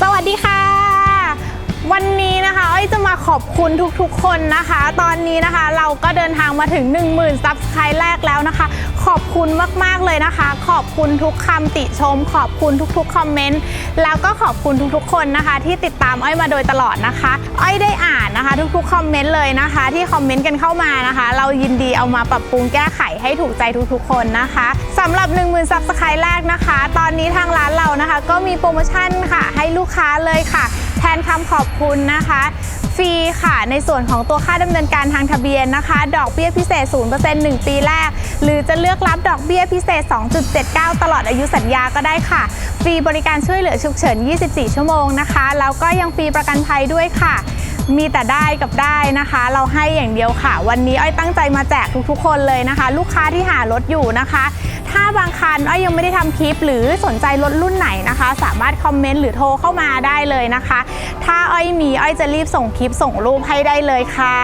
สวัสดีค่ะ วันนี้นะคะอ้อยจะมาขอบคุณทุกๆ คนนะคะ ตอนนี้นะคะเราก็เดินทางมาถึง 10,000ซับสไครต์แรกแล้วนะคะ ขอบคุณมากๆเลยนะคะ ขอบคุณทุกคำติชม ขอบคุณทุกๆคอมเมนต์แล้วก็ขอบคุณทุกๆ คนนะคะ ที่ติดตามอ้อยมาโดยตลอดนะคะอ้อยได้อ่านนะคะ ทุกๆคอมเมนต์เลยนะคะ ที่คอมเมนต์กันเข้ามานะคะ เรายินดีเอามาปรับปรุงแก้ไขให้ถูกใจทุกๆ คนนะคะสำหรับ 10,000ซับสไครต์แรกนะคะ ตอนนี้ทางร้านเรานะคะ ก็มีโปรโมชั่นค่ะ ให้ลูกค้าเลยค่ะ แทนคำขอบคุณนะคะ ฟรีค่ะในส่วนของตัวค่าดำเนินการทางทะเบียนนะคะ ดอกเบี้ยพิเศษ 0% 1 ปีแรก หรือจะเลือกรับดอกเบี้ยพิเศษ 2.79 ตลอดอายุสัญญาก็ได้ค่ะ ฟรีบริการช่วยเหลือฉุกเฉิน 24 ชั่วโมงนะคะ แล้วก็ยังฟรีประกันภัยด้วยค่ะ มีแต่ได้กับได้นะคะ เราให้อย่างเดียวค่ะ วันนี้อ้อยตั้งใจมาแจกทุกๆ คนเลยนะคะ ลูกค้าที่หารถอยู่นะคะ ถ้าบางคันอ้อยยังไม่ได้ทำคลิป หรือสนใจรถรุ่นไหนนะคะ สามารถคอมเมนต์หรือโทรเข้ามาได้เลยนะคะ ถ้าอ้อยมีอ้อยจะรีบส่งคลิปส่งรูปให้ได้เลยค่ะ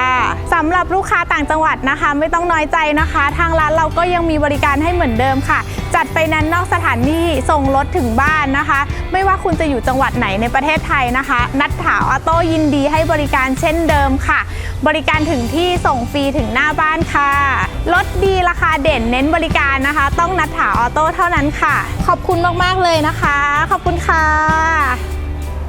สำหรับลูกค้าต่างจังหวัดนะคะ ไม่ต้องน้อยใจนะคะ ทางร้านเราก็ยังมีบริการให้เหมือนเดิมค่ะ จัดไปนั้นนอกสถานที่ส่งรถถึงบ้านนะคะ ไม่ว่าคุณจะอยู่จังหวัดไหนในประเทศไทยนะคะ นัดถาออโต้ยินดีให้บริการเช่นเดิมค่ะ บริการถึงที่ส่งฟรีถึงหน้าบ้านค่ะ รถดีราคาเด่นเน้นบริการนะคะ ต้องนัดถาออโต้เท่านั้นค่ะ ขอบคุณมากๆเลยนะคะ ขอบคุณค่ะ